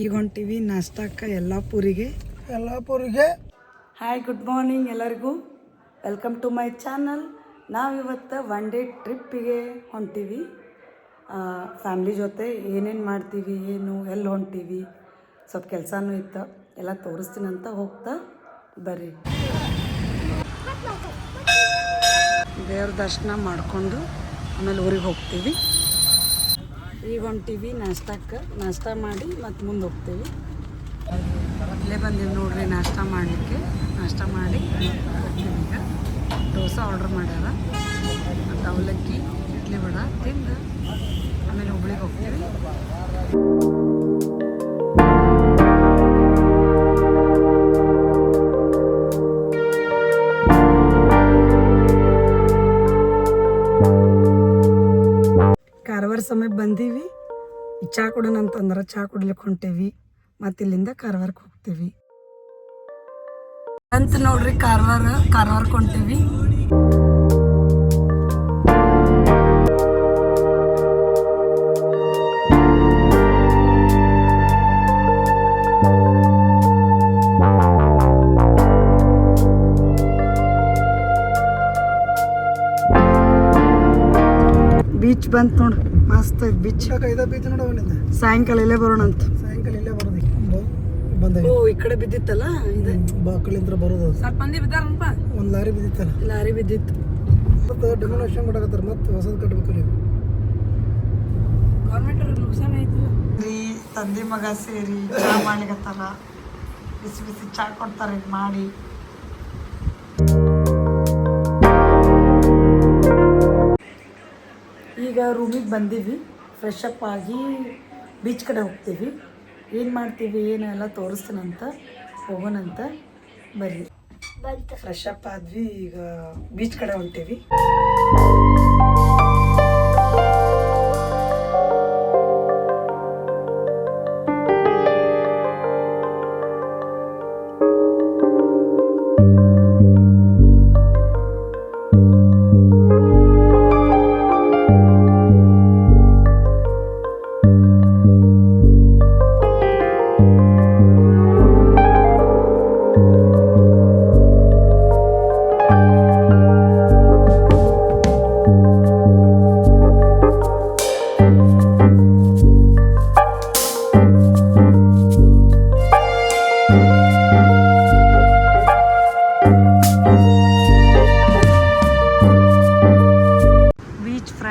ಈಗ ಹೊಂಟಿವಿ ನಾಷ್ಟಕ್ಕೆ ಯಲ್ಲಾಪುರಿಗೆ. ಯಲ್ಲಾಪುರಿಗೆ. ಹಾಯ್ ಗುಡ್ ಮಾರ್ನಿಂಗ್ ಎಲ್ಲರಿಗೂ. ವೆಲ್ಕಮ್ ಟು ಮೈ ಚಾನಲ್ ನಾವಿವತ್ತು ಒನ್ ಡೇ ಟ್ರಿಪ್ಪಿಗೆ ಹೊಂಟೀವಿ ಫ್ಯಾಮ್ಲಿ ಜೊತೆ ಏನೇನು ಮಾಡ್ತೀವಿ ಏನು ಎಲ್ಲಿ ಹೊಂಟೀವಿ ಸ್ವಲ್ಪ ಕೆಲಸನೂ ಇತ್ತು. ಎಲ್ಲ ತೋರಿಸ್ತೀನಿ ಅಂತ ಹೋಗ್ತಾ ಬರ್ರಿ. ದೇವ್ರ ದರ್ಶನ ಮಾಡಿಕೊಂಡು ಆಮೇಲೆ ಊರಿಗೆ ಹೋಗ್ತೀವಿ. ಈಗ ಟಿವಿ ನಾಷ್ಟಕ್ಕೆ ನಾಷ್ಟ ಮಾಡಿ ಮತ್ತೆ ಮುಂದೆ ಹೋಗ್ತೀವಿ. ಇಲ್ಲೇ ಬಂದೀವಿ ನೋಡ್ರಿ ನಾಷ್ಟ ಮಾಡಲಿಕ್ಕೆ. ನಾಷ್ಟ ಮಾಡಿ ಈಗ ದೋಸೆ ಆರ್ಡ್ರ್ ಮಾಡ್ಯಾರ. ಮತ್ತು ಅವಲಕ್ಕಿ, ಇಡ್ಲಿ ವಡ ತಿಂದು ಆಮೇಲೆ ಹುಬ್ಳಿಗೆ ಹೋಗ್ತೀವಿ. ಸಮಯ ಬಂದೀವಿ. ಈ ಚಾ ಕೊಡೋಣ ಅಂತಂದ್ರೆ ಚಾ ಕುಡ್ಲಿಕ್ಕೆ ಹೊಂಟೇವಿ. ಮತ್ತೆ ಇಲ್ಲಿಂದ ಕಾರವಾರಕ್ಕೆ ಹೋಗ್ತೀವಿ. ಅಂತ ನೋಡ್ರಿ, ಕಾರವಾರ ಕಾರವಾರಕ್ಕೆ ಹೊಂಟೇವಿ. ಬೀಚ್ ಬಂತು ನೋಡು. ಮಸ್ತ್ ಐತಿ ಬೀಚ್ ಐದ ಬೀಚ್ ನೋಡ ಅವನಿಂದ? ಸಾಯಂಕಾಲ ಇಲ್ಲೇ ಬರೋಣ ಅಂತ. ಸಾಯಂಕಾಲ ಇಲ್ಲೇ ಬರೋದು ಬಂದ ಓ ಈ ಕಡೆ ಬಿದ್ದಿತ್ತಲ್ಲ? ಇದೆ. ಬಾಕಲಿಂತ್ರ ಬರೋದು ಸ್ವಲ್ಪ ಮಂದಿ ಬಿದ್ದಾರಪ್ಪ ಒಂದು ಲಾರಿ ಬಿದ್ದಿತ್ತಲ್ಲ. ಲಾರಿ ಬಿದ್ದಿತ್ತು. ಮತ್ತೆ ಡೆಮೋನೇಷನ್ ಮಾಡಕತ್ತಾರ. ಮತ್ತೆ ಹೊಸದು ಕಟ್ಟಬೇಕು ನೀವು. ರೀ ತಂದೆ ಮಗ ಸೇರಿ ಚಾ ಮಾಡ್ಲಿಕತ್ತಾರ. ಬಿಸಿ ಬಿಸಿ ಚಾ ಕೊಡ್ತಾರೆ ಮಾಡಿ. ಈಗ ರೂಮಿಗೆ ಬಂದೀವಿ ಫ್ರೆಶ್ ಅಪ್ ಆಗಿ ಬೀಚ್ ಕಡೆ ಹೋಗ್ತೀವಿ. ಏನು ಮಾಡ್ತೀವಿ ಏನೆಲ್ಲ ತೋರಿಸ್ತೀನಂತ ಹೋಗೋಣಂತ ಬರ್ರಿ. ಫ್ರೆಶ್ ಅಪ್ ಆದ್ವಿ ಈಗ ಬೀಚ್ ಕಡೆ ಹೊಂಟೀವಿ.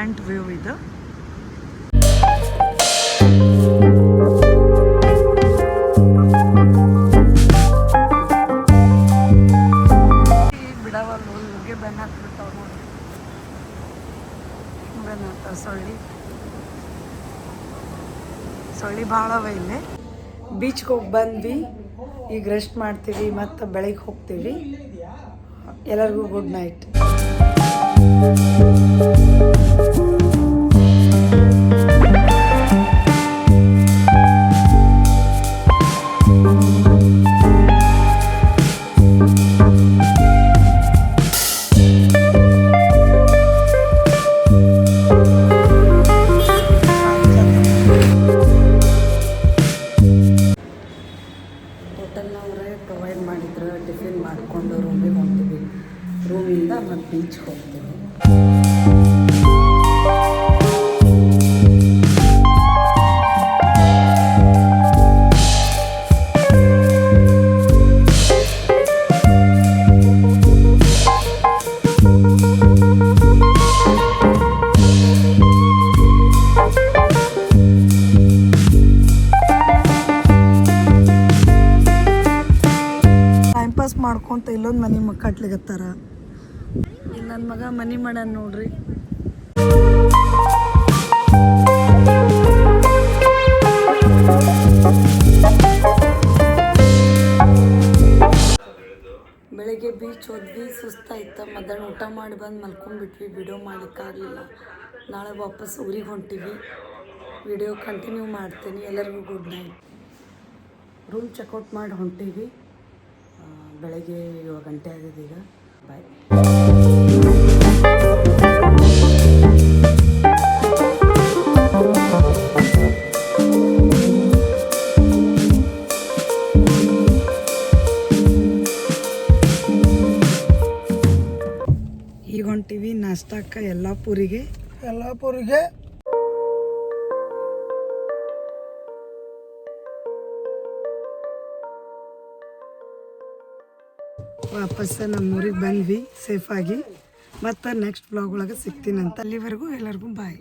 ಫ್ರಂಟ್ ವ್ಯೂ ಇದು. ಬಿಡವಲ್ಲ ಇವ್ರಿಗೆ ಬೆನ್ನ ಹಾಕ್ಬಿಡ್ತಾವ ನೋಡಿ. ಬೆನ್ನ ಹಾಕ್ತಾವ ಸೊಳ್ಳಿ. ಸೊಳ್ಳಿ ಭಾಳ ಅವ ಇಲ್ಲಿ ಬೀಚ್ಗೆ ಹೋಗಿ ಬಂದ್ವಿ. ಈಗ ರೆಸ್ಟ್ ಮಾಡ್ತೀವಿ ಮತ್ತು ಬೆಳಗ್ಗೆ ಹೋಗ್ತೀವಿ. ಎಲ್ಲರಿಗೂ ಗುಡ್ ನೈಟ್ ರೂಮಿಂದ ಮತ್ತು ಬೀಚ್ಗೆ ಹೋಗ್ತೀವಿ ಟೈಮ್ ಪಾಸ್ ಮಾಡ್ಕೊಂತ ಇಲ್ಲೊಂದು ಮನೆ ಮ ಕಟ್ಲಿಕತ್ತಾರ. ನನ್ನ ಮಗ ಮನೆ ಮಾಡ್ಯಾನ ನೋಡ್ರಿ. ಬೆಳಿಗ್ಗೆ ಬೀಚ್ ಹೋದ್ವಿ ಸುಸ್ತಾಯ್ತು ಮಧ್ಯಾಹ್ನ ಊಟ ಮಾಡಿ ಬಂದು ಮಲ್ಕೊಂಡ್ಬಿಟ್ವಿ ವಿಡಿಯೋ ಮಾಡಲಿಕ್ಕಾಗಲಿಲ್ಲ ನಾಳೆ ವಾಪಸ್ ಊರಿಗೆ ಹೊಂಟೀವಿ. ವಿಡಿಯೋ ಕಂಟಿನ್ಯೂ ಮಾಡ್ತೀನಿ. ಎಲ್ಲರಿಗೂ ಗುಡ್ ನೈಟ್ ರೂಮ್ ಚೆಕ್ಔಟ್ ಮಾಡಿ ಹೊಂಟೀವಿ. ಬೆಳಗ್ಗೆ ಏಳು ಗಂಟೆ ಆಗಿದೆ ಈಗ. ಈಗ ಹೊಂಟಿವಿ ನಾಷ್ಟಾಕ ಎಲ್ಲ ಪೂರಿಗೆ? ಎಲ್ಲ ಪೂರಿಗೆ. ವಾಪಸ್ ನಮ್ಮ ಊರಿಗೆ ಬಂದ್ವಿ ಸೇಫಾಗಿ. ಮತ್ತು ನೆಕ್ಸ್ಟ್ ಬ್ಲಾಗ್ ಒಳಗೆ ಸಿಗ್ತೀನಂತ ಅಲ್ಲಿವರೆಗೂ ಎಲ್ಲರಿಗೂ ಬಾಯ್